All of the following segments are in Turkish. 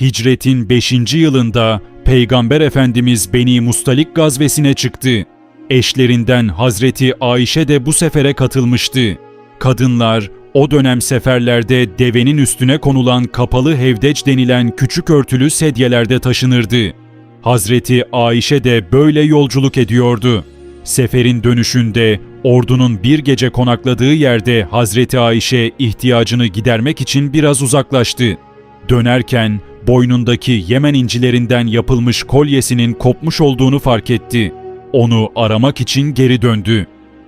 Hicretin 5. yılında Peygamber Efendimiz Beni Mustalik gazvesine çıktı. Eşlerinden Hazreti Ayşe de bu sefere katılmıştı. Kadınlar o dönem seferlerde devenin üstüne konulan kapalı hevdeç denilen küçük örtülü sedyelerde taşınırdı. Hazreti Ayşe de böyle yolculuk ediyordu. Seferin dönüşünde ordunun bir gece konakladığı yerde Hazreti Ayşe ihtiyacını gidermek için biraz uzaklaştı. Dönerken boynundaki Yemen incilerinden yapılmış kolyesinin kopmuş olduğunu fark etti. Onu aramak için geri döndü.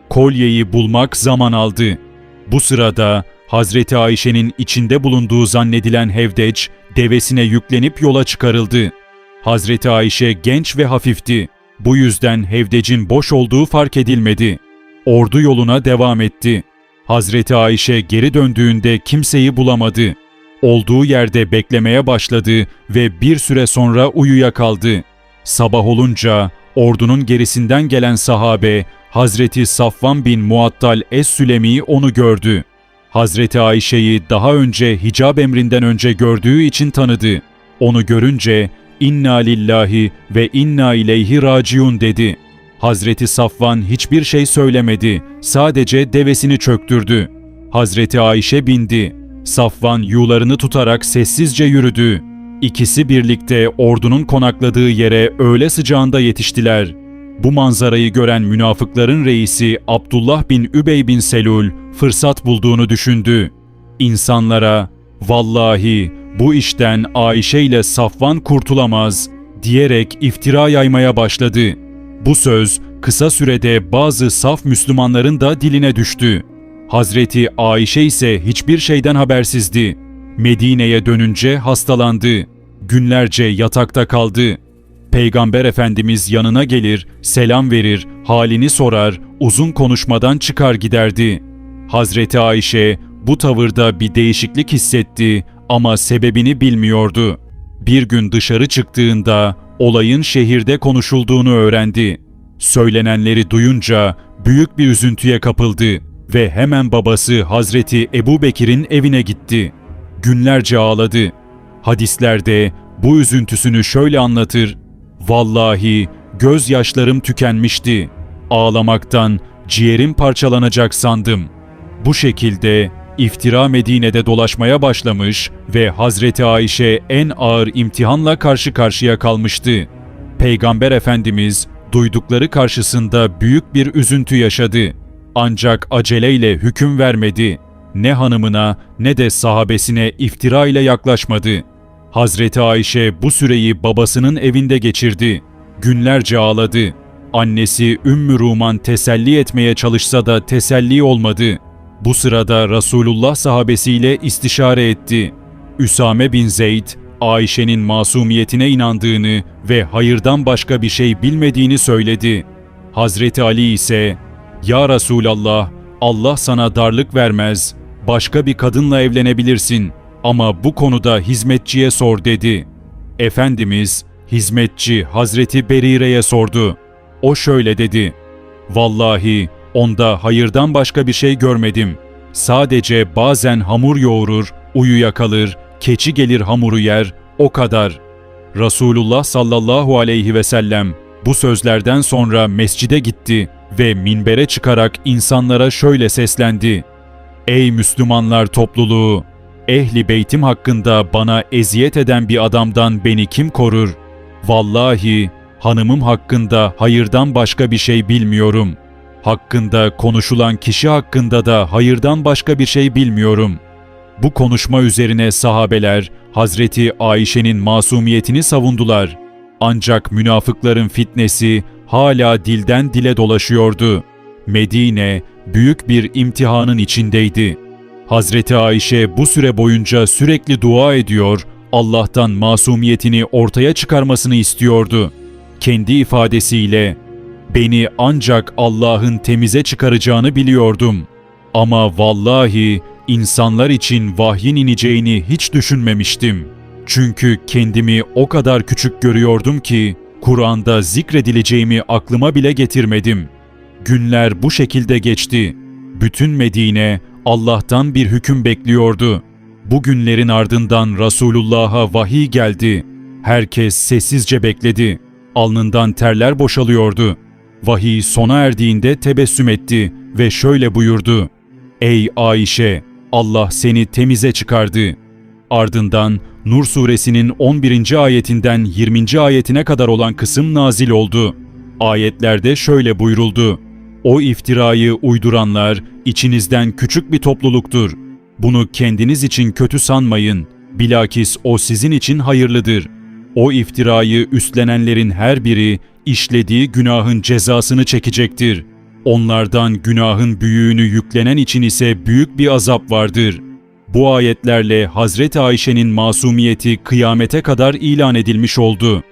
Kolyeyi bulmak zaman aldı. Bu sırada Hazreti Ayşe'nin içinde bulunduğu zannedilen hevdeç devesine yüklenip yola çıkarıldı. Hazreti Ayşe genç ve hafifti. Bu yüzden hevdecin boş olduğu fark edilmedi. Ordu yoluna devam etti. Hazreti Ayşe geri döndüğünde kimseyi bulamadı. Olduğu yerde beklemeye başladı ve bir süre sonra uyuyakaldı. Sabah olunca ordunun gerisinden gelen sahabe Hazreti Safvan bin Muattal Es-Sülemi onu gördü. Hazreti Ayşe'yi daha önce hicab emrinden önce gördüğü için tanıdı. Onu görünce inna lillahi ve inna ileyhi raciun dedi. Hazreti Safvan hiçbir şey söylemedi. Sadece devesini çöktürdü. Hazreti Ayşe bindi. Safvan yularını tutarak sessizce yürüdü. İkisi birlikte ordunun konakladığı yere öğle sıcağında yetiştiler. Bu manzarayı gören münafıkların reisi Abdullah bin Übey bin Selul fırsat bulduğunu düşündü. İnsanlara vallahi bu işten Ayşe ile Safvan kurtulamaz diyerek iftira yaymaya başladı. Bu söz kısa sürede bazı saf Müslümanların da diline düştü. Hazreti Ayşe ise hiçbir şeyden habersizdi. Medine'ye dönünce hastalandı. Günlerce yatakta kaldı. Peygamber Efendimiz yanına gelir, selam verir, halini sorar, uzun konuşmadan çıkar giderdi. Hazreti Ayşe bu tavırda bir değişiklik hissetti ama sebebini bilmiyordu. Bir gün dışarı çıktığında olayın şehirde konuşulduğunu öğrendi. Söylenenleri duyunca büyük bir üzüntüye kapıldı ve hemen babası Hazreti Ebu Bekir'in evine gitti. Günlerce ağladı. Hadislerde bu üzüntüsünü şöyle anlatır. Vallahi gözyaşlarım tükenmişti. Ağlamaktan ciğerim parçalanacak sandım. Bu şekilde iftira Medine'de dolaşmaya başlamış ve Hazreti Ayşe en ağır imtihanla karşı karşıya kalmıştı. Peygamber Efendimiz duydukları karşısında büyük bir üzüntü yaşadı. Ancak aceleyle hüküm vermedi. Ne hanımına ne de sahabesine iftira ile yaklaşmadı. Hazreti Ayşe bu süreyi babasının evinde geçirdi. Günlerce ağladı. Annesi Ümmü Ruman teselli etmeye çalışsa da teselli olmadı. Bu sırada Resulullah sahabesiyle istişare etti. Üsame bin Zeyd, Ayşe'nin masumiyetine inandığını ve hayırdan başka bir şey bilmediğini söyledi. Hazreti Ali ise, ''Ya Resulallah, Allah sana darlık vermez, başka bir kadınla evlenebilirsin ama bu konuda hizmetçiye sor.'' dedi. Efendimiz, hizmetçi Hazreti Berire'ye sordu. O şöyle dedi, ''Vallahi onda hayırdan başka bir şey görmedim. Sadece bazen hamur yoğurur, uyuyakalır, keçi gelir hamuru yer, o kadar. Resulullah sallallahu aleyhi ve sellem bu sözlerden sonra mescide gitti ve minbere çıkarak insanlara şöyle seslendi. Ey Müslümanlar topluluğu! Ehli beytim hakkında bana eziyet eden bir adamdan beni kim korur? Vallahi hanımım hakkında hayırdan başka bir şey bilmiyorum. Hakkında konuşulan kişi hakkında da hayırdan başka bir şey bilmiyorum.'' Bu konuşma üzerine sahabeler Hazreti Ayşe'nin masumiyetini savundular. Ancak münafıkların fitnesi hala dilden dile dolaşıyordu. Medine büyük bir imtihanın içindeydi. Hazreti Ayşe bu süre boyunca sürekli dua ediyor, Allah'tan masumiyetini ortaya çıkarmasını istiyordu. Kendi ifadesiyle beni ancak Allah'ın temize çıkaracağını biliyordum. Ama vallahi İnsanlar için vahyin ineceğini hiç düşünmemiştim. Çünkü kendimi o kadar küçük görüyordum ki Kur'an'da zikredileceğimi aklıma bile getirmedim. Günler bu şekilde geçti. Bütün Medine Allah'tan bir hüküm bekliyordu. Bu günlerin ardından Resulullah'a vahiy geldi. Herkes sessizce bekledi. Alnından terler boşalıyordu. Vahiy sona erdiğinde tebessüm etti ve şöyle buyurdu. Ey Ayşe! Allah seni temize çıkardı. Ardından Nur suresinin 11. ayetinden 20. ayetine kadar olan kısım nazil oldu. Ayetlerde şöyle buyuruldu. O iftirayı uyduranlar içinizden küçük bir topluluktur. Bunu kendiniz için kötü sanmayın. Bilakis o sizin için hayırlıdır. O iftirayı üstlenenlerin her biri işlediği günahın cezasını çekecektir. Onlardan günahın büyüğünü yüklenen için ise büyük bir azap vardır. Bu ayetlerle Hazreti Ayşe'nin masumiyeti kıyamete kadar ilan edilmiş oldu.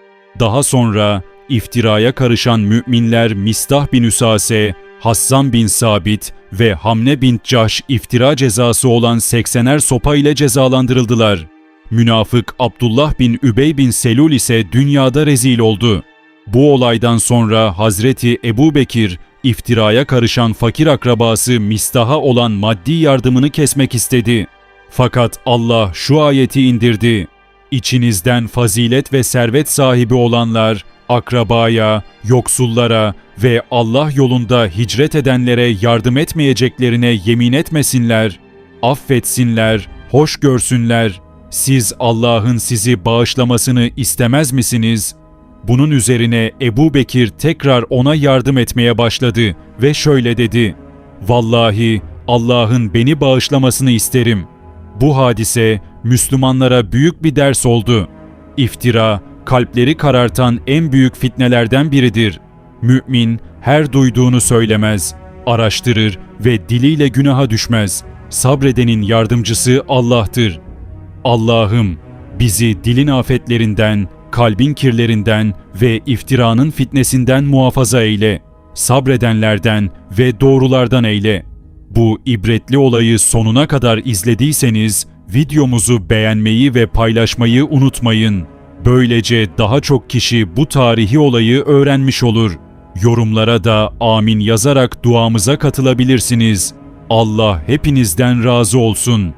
Daha sonra iftiraya karışan müminler Mistah bin Üsase, Hassan bin Sabit ve Hamne bin Cahş iftira cezası olan 80'er sopa ile cezalandırıldılar. Münafık Abdullah bin Übey bin Selul ise dünyada rezil oldu. Bu olaydan sonra Hazreti Ebu Bekir, iftiraya karışan fakir akrabası Mistah'a olan maddi yardımını kesmek istedi. Fakat Allah şu ayeti indirdi. İçinizden fazilet ve servet sahibi olanlar, akrabaya, yoksullara ve Allah yolunda hicret edenlere yardım etmeyeceklerine yemin etmesinler, affetsinler, hoş görsünler. Siz Allah'ın sizi bağışlamasını istemez misiniz? Bunun üzerine Ebu Bekir tekrar ona yardım etmeye başladı ve şöyle dedi. Vallahi Allah'ın beni bağışlamasını isterim. Bu hadise Müslümanlara büyük bir ders oldu. İftira, kalpleri karartan en büyük fitnelerden biridir. Mümin her duyduğunu söylemez, araştırır ve diliyle günaha düşmez. Sabredenin yardımcısı Allah'tır. Allah'ım bizi dilin afetlerinden, kalbin kirlerinden ve iftiranın fitnesinden muhafaza eyle. Sabredenlerden ve doğrulardan eyle. Bu ibretli olayı sonuna kadar izlediyseniz videomuzu beğenmeyi ve paylaşmayı unutmayın. Böylece daha çok kişi bu tarihi olayı öğrenmiş olur. Yorumlara da amin yazarak duamıza katılabilirsiniz. Allah hepinizden razı olsun.